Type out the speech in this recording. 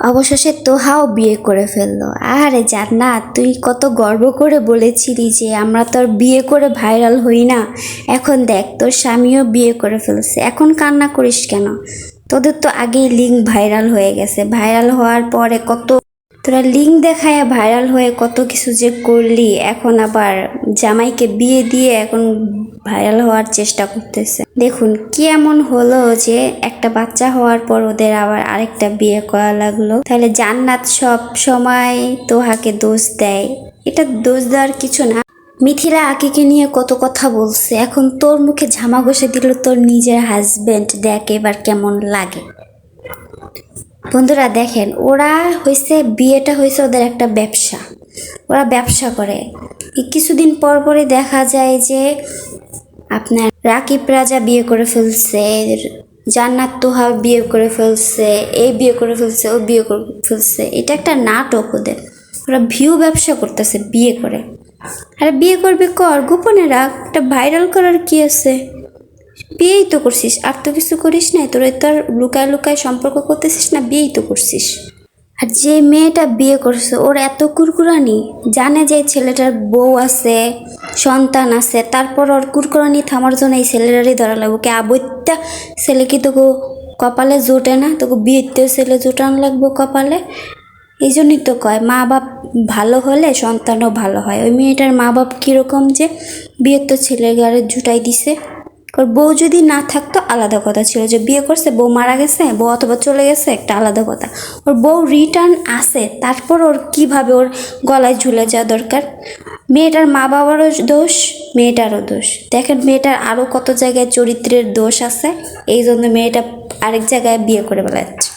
অবশেষে তোহাও বিয়ে করে ফেলল। আরে জান্নাত, তুই কত গর্ব করে বলেছিলি যে আমরা তোর বিয়ে করে ভাইরাল হই না। এখন দেখ, তোর স্বামীও বিয়ে করে ফেলছে। এখন কান্না করিস কেন? তোদের তো আগেই লিঙ্ক ভাইরাল হয়ে গেছে। ভাইরাল হওয়ার পরে কত তোরা লিঙ্ক দেখায় ভাইরাল হয়ে কত কিছু যে করলি। এখন আবার জামাইকে বিয়ে দিয়ে এখন ভাইরাল হওয়ার চেষ্টা করতেছে। দেখুন, কি এমন হলো যে একটা বাচ্চা হওয়ার পর ওদের আবার আরেকটা বিয়ে করা লাগল। তাহলে জান্নাত সব সময় তোহাকে দোষ দেয়। এটা দোষ দেওয়ার কিছু না। মিথিলা আকিকে নিয়ে কত কথা বলছে। এখন তোর মুখে ঝামা ঘষে দিল তোর নিজের হাজবেন্ড দেখ এবার কেমন লাগে। বন্ধুরা, দেখেন, ওরা হয়েছে বিয়েটা হয়েছে ওদের একটা ব্যবসা। ওরা ব্যবসা করে। কিছুদিন পর পরে দেখা যায় যে আপনার রাকিব রাজা বিয়ে করে ফেলছে, জান্নাত তোহা বিয়ে করে ফেলছে এই বিয়ে করে ফেলছে, ও বিয়ে করে ফেলছে। এটা একটা নাটক ওদের। ওরা ভিউ ব্যবসা করতেছে বিয়ে করে। আরে বিয়ে করবে কর? গোপনে রাখ। একটা ভাইরাল করার কি আছে? বিয়েই তো করছিস। আর তো কিছু করিস না তোর তো আর লুকায় লুকায় সম্পর্ক করতেছিস না, বিয়েই তো করছিস। আর যে মেয়েটা বিয়ে করছে, ওর এত কুরকুরানি। জানে যে ছেলেটার বউ আছে। সন্তান আছে, তারপর ওর কুরকুরানি থামার জন্য এই ছেলেটারই ধরা লাগবে। কে আবৈত্যা ছেলে কি তোকে কপালে জোটে না? তোকে বিয়েতেও ছেলে জোটান লাগবে কপালে? এই জন্যই তো কয়, মা বাপ ভালো হলে সন্তানও ভালো হয়। ওই মেয়েটার মা বাপ কীরকম যে বিয়ের তো ছেলের গাড়ি জুটাই দিছে। ওর বউ যদি না থাকতো, আলাদা কথা ছিল যে বিয়ে করছে, বউ মারা গেছে, বউ অথবা চলে গেছে, একটা আলাদা কথা। ওর বউ রিটার্ন আসে তারপর ওর কীভাবে ওর গলায় ঝুলে যাওয়া দরকার? মেয়েটার মা বাবারও দোষ, মেয়েটারও দোষ। দেখেন মেয়েটার আরও কত জায়গায় চরিত্রের দোষ আছে, এই জন্য মেয়েটা আরেক জায়গায় বিয়ে করে বেড়াচ্ছে।